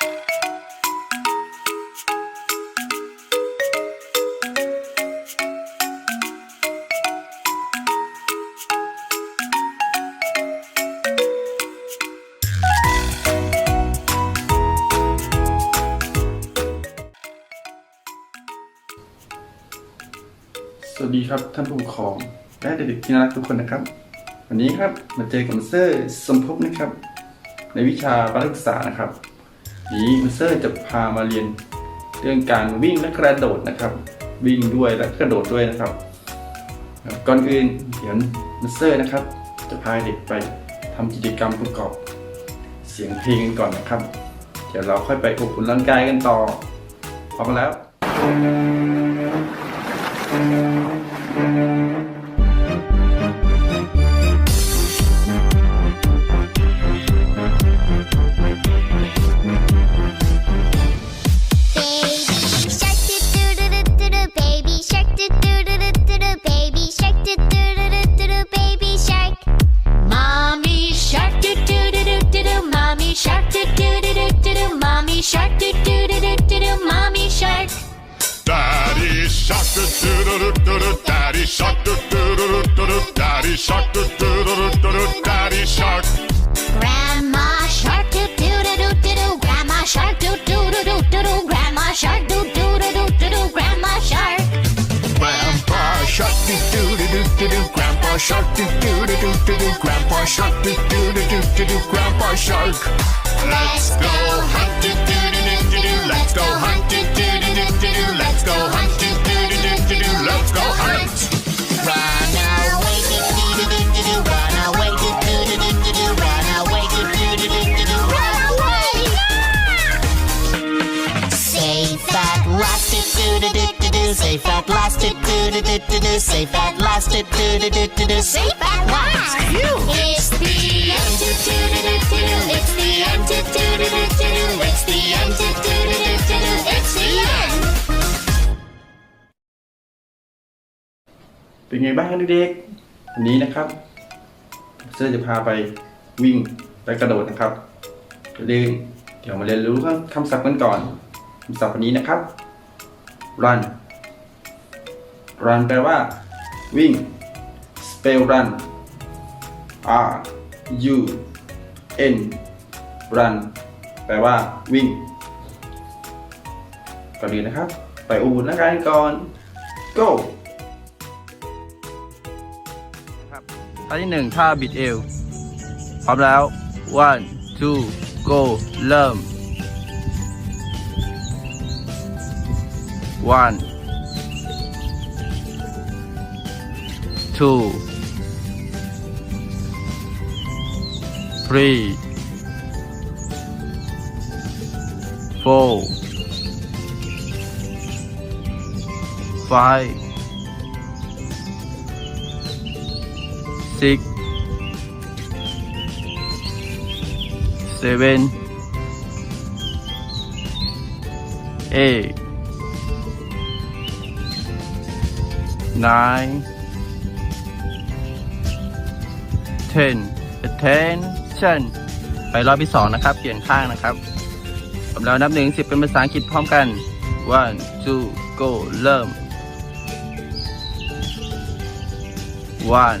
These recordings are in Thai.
สวัสดีครับท่านผู้ปกครองและเด็กๆที่น่ารักทุกคนนะครับ วันนี้ครับมาเจอกับเตอร์สมภพนะครับ ในวิชาปรัฐศึกษานะครับ นี้มิสเตอร์จะพามาเรียนเรื่องการวิ่งและกระโดดนะครับ วิ่งด้วยและกระโดดด้วยนะครับ ก่อนอื่นเดี๋ยวมิสเตอร์นะครับ จะพาเด็กไปทำกิจกรรมประกอบเสียงเพลงกันก่อนนะครับ เดี๋ยวเราค่อยไปอบอุ่นร่างกายกันต่อพร้อมแล้ว Baby Daddy shark Daddy shark Daddy shark Grandma shark do do do do do do grandma shark do do do do do do grandma shark do do do do do do grandma shark Grandpa shark do do do do do do Grandpa shark do do do do do do Grandpa shark do do do do do do Grandpa shark Let's go hunt do do do do do Let's go hunt do do do do do Let's go hunt Let's go hunt. Run away, run away, run away, run away. Safe last, safe last, safe last, safe last. It's the end. It's the end. It's the end. It's the end. เป็นไงบ้างเด็กๆวันนี้นะครับเซอร์จะพาไปวิ่งและกระโดดนะครับอย่าลืมเดี๋ยวมาเรียนรู้คำศัพท์กันก่อนคำศัพท์วันนี้นะครับ run run แปลว่า วิ่ง spell run r u n run แปลว่า วิ่งก่อนอื่นนะครับ ไปอุบุนร่างกายกันก่อน go ท่าที่หนึ่งท่าบิดเอว พร้อมแล้ว one two go เริ่ม one two three four five six, seven, eight, nine, ten. Attention ไปรอบที่สองนะครับ เปลี่ยนข้างนะครับผมแล้วนับหนึ่งสิบเป็นภาษาอังกฤษพร้อมกัน one two go เริ่ม one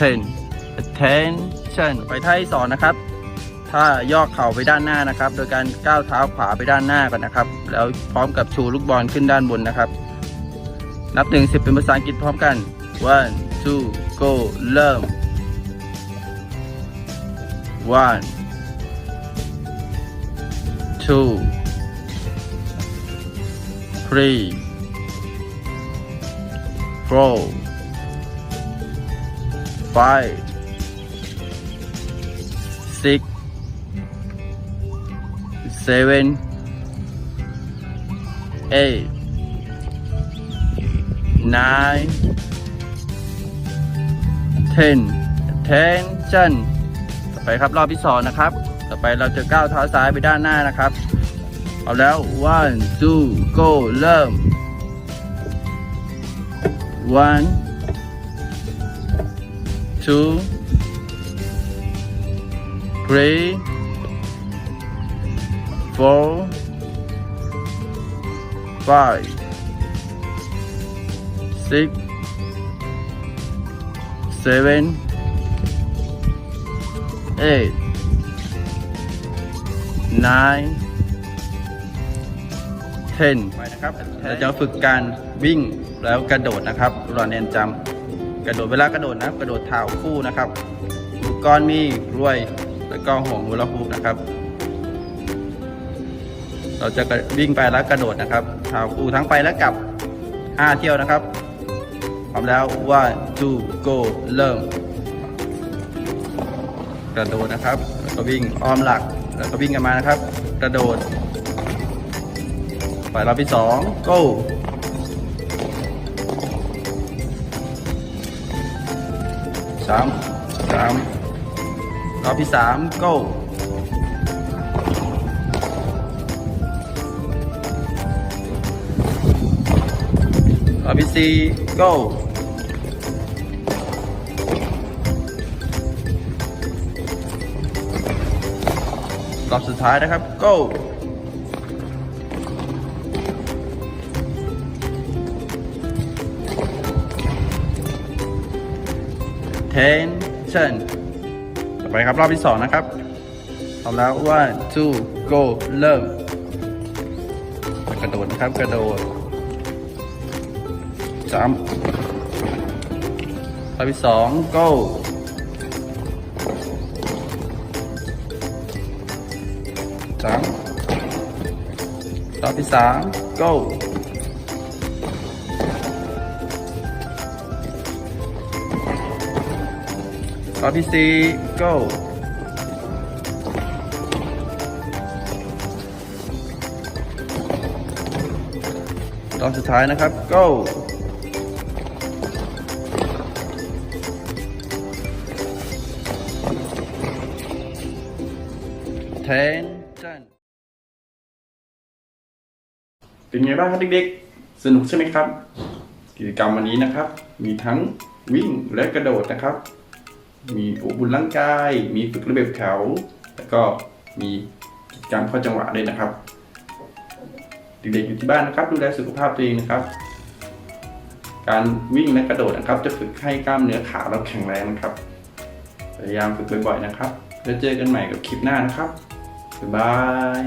10 attention ไปท่าที่สองนะครับ ถ้าย่อเข่าไปด้านหน้านะครับ โดยการก้าวเท้าขวาไปด้านหน้าก่อนนะครับ แล้วพร้อมกับชูลูกบอลขึ้นด้านบนนะครับ นับถึง10เป็นภาษาอังกฤษพร้อมกัน one two go เริ่ม one two three four five, six seven eight nine ten tension ต่อไปครับรอบที่สองนะครับ ต่อไปเราจะก้าวเท้าซ้ายไปด้านหน้านะครับ เอาแล้ว one two go เริ่ม one two three four five six seven eight nine ten ไปนะครับเราจะฝึกการวิ่งแล้วกระโดดนะครับรอนแอนจำ กระโดดเวลากระโดดนะกระโดดเท้าคู่นะครับ อุปกรณ์มีกล้วยแล้วก็ห่วงฮูลาฮูปนะครับ เราจะวิ่งไปแล้วกระโดดนะครับเท้าคู่ทั้งไปและกลับ 5 เที่ยวนะครับพร้อมแล้ว one two go เริ่ม กระโดดนะครับแล้วก็วิ่งอ้อมหลักแล้วก็วิ่งกันมานะครับ กระโดด ไปรอบที่สอง go สามสามรอบที่สาม go รอบที่สี่ go รอบสุดท้ายนะครับ go tension ต่อไปครับรอบที่สองนะครับพร้อมแล้ว one two go เริ่มกระโดดนะครับกระโดดสามรอบที่สอง go สามรอบที่สาม go รอบที่สี่ go รอบสุดท้ายนะครับ go tension เป็นไงบ้างครับเด็กๆ สนุกใช่ไหมครับ กิจกรรมวันนี้นะครับ มีทั้งวิ่งและกระโดดนะครับ มีอบอุ่นร่างกาย มีฝึกระเบียบแถวแล้วก็มีกิจกรรมข้าจังหวะเลยนะครับ เด็กๆอยู่ที่บ้านนะครับดูแลสุขภาพตัวเองนะครับ การวิ่งและกระโดดนะครับ จะฝึกให้กล้ามเนื้อขาเราแข็งแรงนะครับ พยายามฝึกบ่อยๆนะครับ แล้วเจอกันใหม่กับคลิปหน้านะครับบ๊ายบาย